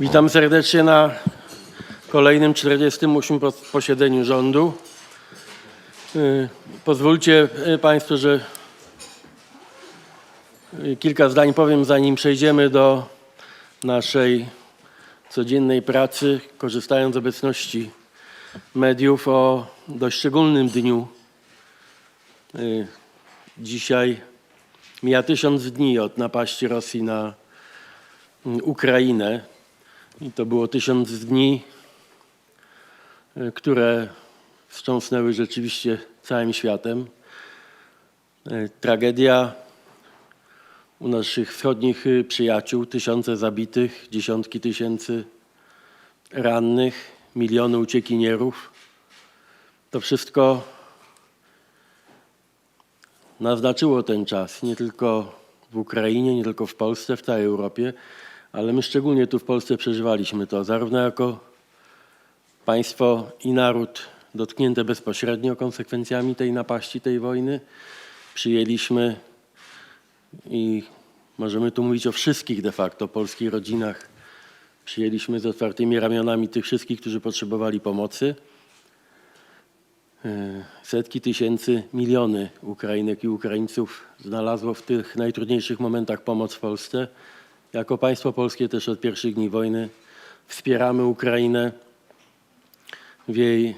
Witam serdecznie na kolejnym 48 pos- posiedzeniu rządu. Y, Pozwólcie y, Państwo, że y, kilka zdań powiem, zanim przejdziemy do naszej codziennej pracy, korzystając z obecności mediów o dość szczególnym dniu. Dzisiaj mija tysiąc dni od napaści Rosji na Ukrainę. I to było tysiąc dni, y, które wstrząsnęły rzeczywiście całym światem. Y, Tragedia u naszych wschodnich y, przyjaciół, tysiące zabitych, dziesiątki tysięcy rannych, miliony uciekinierów. To wszystko naznaczyło ten czas, nie tylko w Ukrainie, nie tylko w Polsce, w całej Europie, ale my szczególnie tu w Polsce przeżywaliśmy to, zarówno jako państwo i naród dotknięte bezpośrednio konsekwencjami tej napaści, tej wojny. Przyjęliśmy i możemy tu mówić o wszystkich de facto polskich rodzinach. Przyjęliśmy z otwartymi ramionami tych wszystkich, którzy potrzebowali pomocy. E, Setki tysięcy, miliony Ukrainek i Ukraińców znalazło w tych najtrudniejszych momentach pomoc w Polsce. Jako państwo polskie też od pierwszych dni wojny wspieramy Ukrainę w jej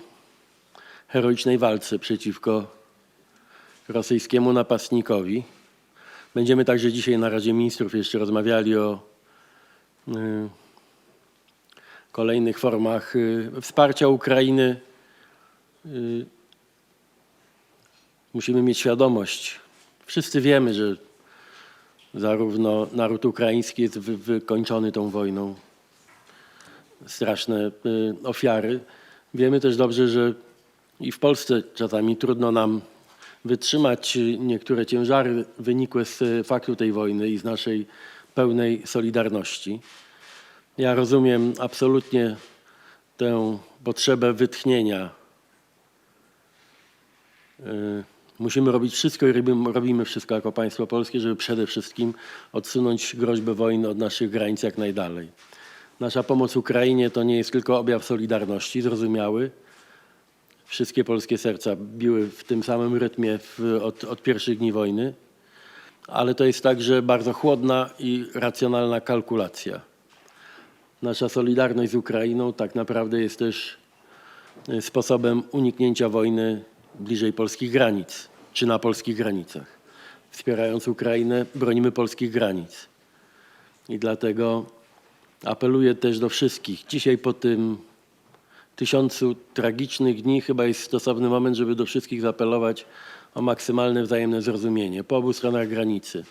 heroicznej walce przeciwko rosyjskiemu napastnikowi. Będziemy także dzisiaj na Radzie Ministrów jeszcze rozmawiali o y, kolejnych formach y, wsparcia Ukrainy. Y, Musimy mieć świadomość. Wszyscy wiemy, że zarówno naród ukraiński jest wy, wykończony tą wojną. Straszne y, ofiary. Wiemy też dobrze, że i w Polsce czasami trudno nam wytrzymać y, niektóre ciężary wynikłe z y, faktu tej wojny i z naszej pełnej solidarności. Ja rozumiem absolutnie tę potrzebę wytchnienia. Musimy robić wszystko i robimy, robimy wszystko jako państwo polskie, żeby przede wszystkim odsunąć groźbę wojny od naszych granic jak najdalej. Nasza pomoc Ukrainie to nie jest tylko objaw solidarności, zrozumiały. Wszystkie polskie serca biły w tym samym rytmie w, od, od pierwszych dni wojny, ale to jest także bardzo chłodna i racjonalna kalkulacja. Nasza solidarność z Ukrainą tak naprawdę jest też y, sposobem uniknięcia wojny bliżej polskich granic, czy na polskich granicach. Wspierając Ukrainę, bronimy polskich granic. I dlatego apeluję też do wszystkich. Dzisiaj po tym tysiącu tragicznych dni chyba jest stosowny moment, żeby do wszystkich zaapelować o maksymalne wzajemne zrozumienie po obu stronach granicy.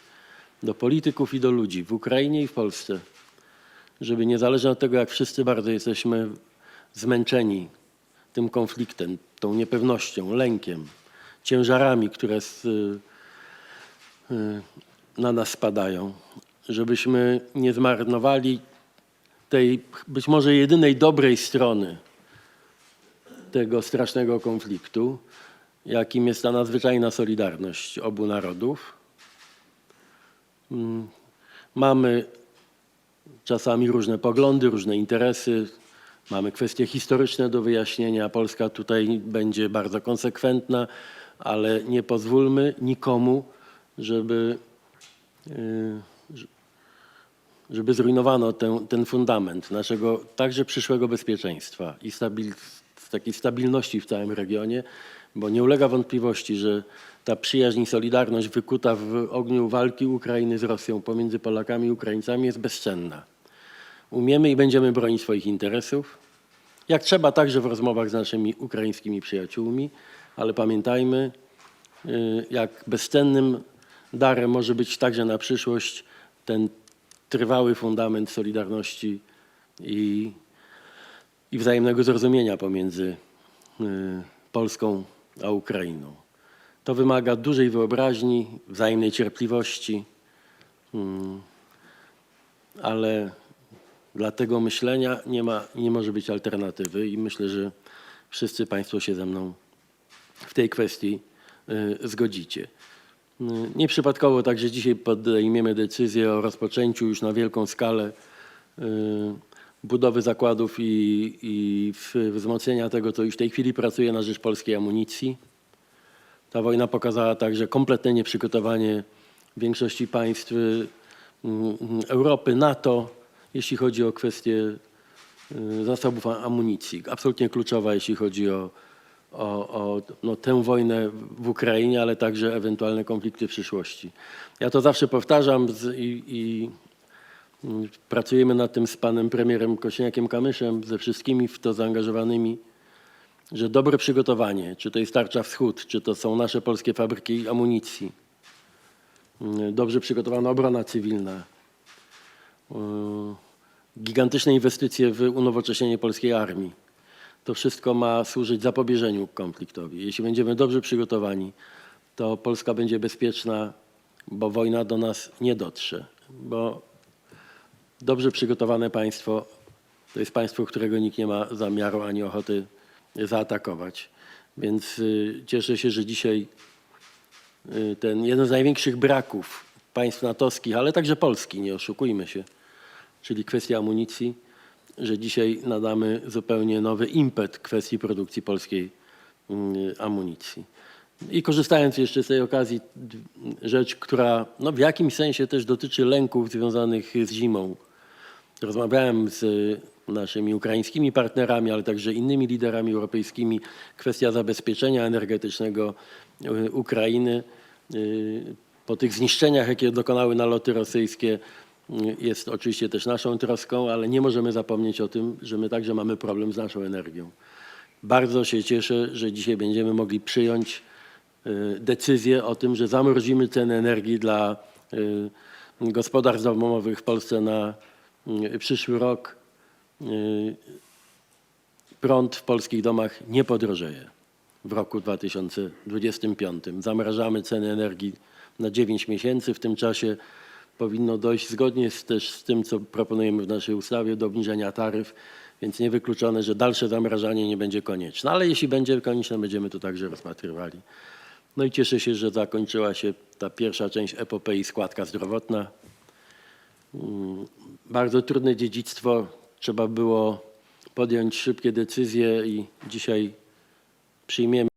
Do polityków i do ludzi w Ukrainie i w Polsce. Żeby niezależnie od tego, jak wszyscy bardzo jesteśmy zmęczeni tym konfliktem, tą niepewnością, lękiem, ciężarami, które z, y, y, na nas spadają, żebyśmy nie zmarnowali tej być może jedynej dobrej strony tego strasznego konfliktu, jakim jest ta nadzwyczajna solidarność obu narodów. Mm, Mamy czasami różne poglądy, różne interesy. Mamy kwestie historyczne do wyjaśnienia. Polska tutaj będzie bardzo konsekwentna, ale nie pozwólmy nikomu, żeby, y, żeby zrujnowano ten, ten fundament naszego także przyszłego bezpieczeństwa i stabil, takiej stabilności w całym regionie, bo nie ulega wątpliwości, że ta przyjaźń i solidarność wykuta w ogniu walki Ukrainy z Rosją pomiędzy Polakami i Ukraińcami jest bezcenna. Umiemy i będziemy bronić swoich interesów, jak trzeba także w rozmowach z naszymi ukraińskimi przyjaciółmi, ale pamiętajmy, y, jak bezcennym darem może być także na przyszłość ten trwały fundament solidarności i, i wzajemnego zrozumienia pomiędzy y, Polską a Ukrainą. To wymaga dużej wyobraźni, wzajemnej cierpliwości, mm, ale dla tego myślenia nie, ma, nie może być alternatywy i myślę, że wszyscy Państwo się ze mną w tej kwestii y, zgodzicie. Y, Nieprzypadkowo także dzisiaj podejmiemy decyzję o rozpoczęciu już na wielką skalę y, budowy zakładów i, i wzmocnienia tego, to już w tej chwili pracuje na rzecz polskiej amunicji. Ta wojna pokazała także kompletne nieprzygotowanie większości państw Europy, NATO, jeśli chodzi o kwestie y, zasobów amunicji. Absolutnie kluczowa, jeśli chodzi o, o, o no, tę wojnę w Ukrainie, ale także ewentualne konflikty w przyszłości. Ja to zawsze powtarzam z, i, i mm, pracujemy nad tym z panem premierem Kośniakiem-Kamyszem, ze wszystkimi w to zaangażowanymi, że dobre przygotowanie, czy to jest Tarcza Wschód, czy to są nasze polskie fabryki amunicji, mm, dobrze przygotowana obrona cywilna, y, gigantyczne inwestycje w unowocześnienie polskiej armii. To wszystko ma służyć zapobieżeniu konfliktowi. Jeśli będziemy dobrze przygotowani, to Polska będzie bezpieczna, bo wojna do nas nie dotrze. Bo dobrze przygotowane państwo to jest państwo, którego nikt nie ma zamiaru ani ochoty zaatakować. Więc y, cieszę się, że dzisiaj y, ten jeden z największych braków państw natowskich, ale także Polski, nie oszukujmy się, czyli kwestia amunicji, że dzisiaj nadamy zupełnie nowy impet kwestii produkcji polskiej mm, amunicji. I korzystając jeszcze z tej okazji, rzecz, która no, w jakimś sensie też dotyczy lęków związanych z zimą. Rozmawiałem z naszymi ukraińskimi partnerami, ale także innymi liderami europejskimi. Kwestia zabezpieczenia energetycznego y, Ukrainy y, po tych zniszczeniach, jakie dokonały naloty rosyjskie, jest oczywiście też naszą troską, ale nie możemy zapomnieć o tym, że my także mamy problem z naszą energią. Bardzo się cieszę, że dzisiaj będziemy mogli przyjąć y, decyzję o tym, że zamrozimy ceny energii dla y, gospodarstw domowych w Polsce na y, przyszły rok. Prąd w polskich domach nie podrożeje w roku 2025. Zamrażamy ceny energii na 9 miesięcy. W tym czasie powinno dojść zgodnie z, też z tym, co proponujemy w naszej ustawie, do obniżenia taryf, więc niewykluczone, że dalsze zamrażanie nie będzie konieczne. Ale jeśli będzie konieczne, będziemy to także rozpatrywali. No i cieszę się, że zakończyła się ta pierwsza część epopei składka zdrowotna. Mm, Bardzo trudne dziedzictwo. Trzeba było podjąć szybkie decyzje i dzisiaj przyjmiemy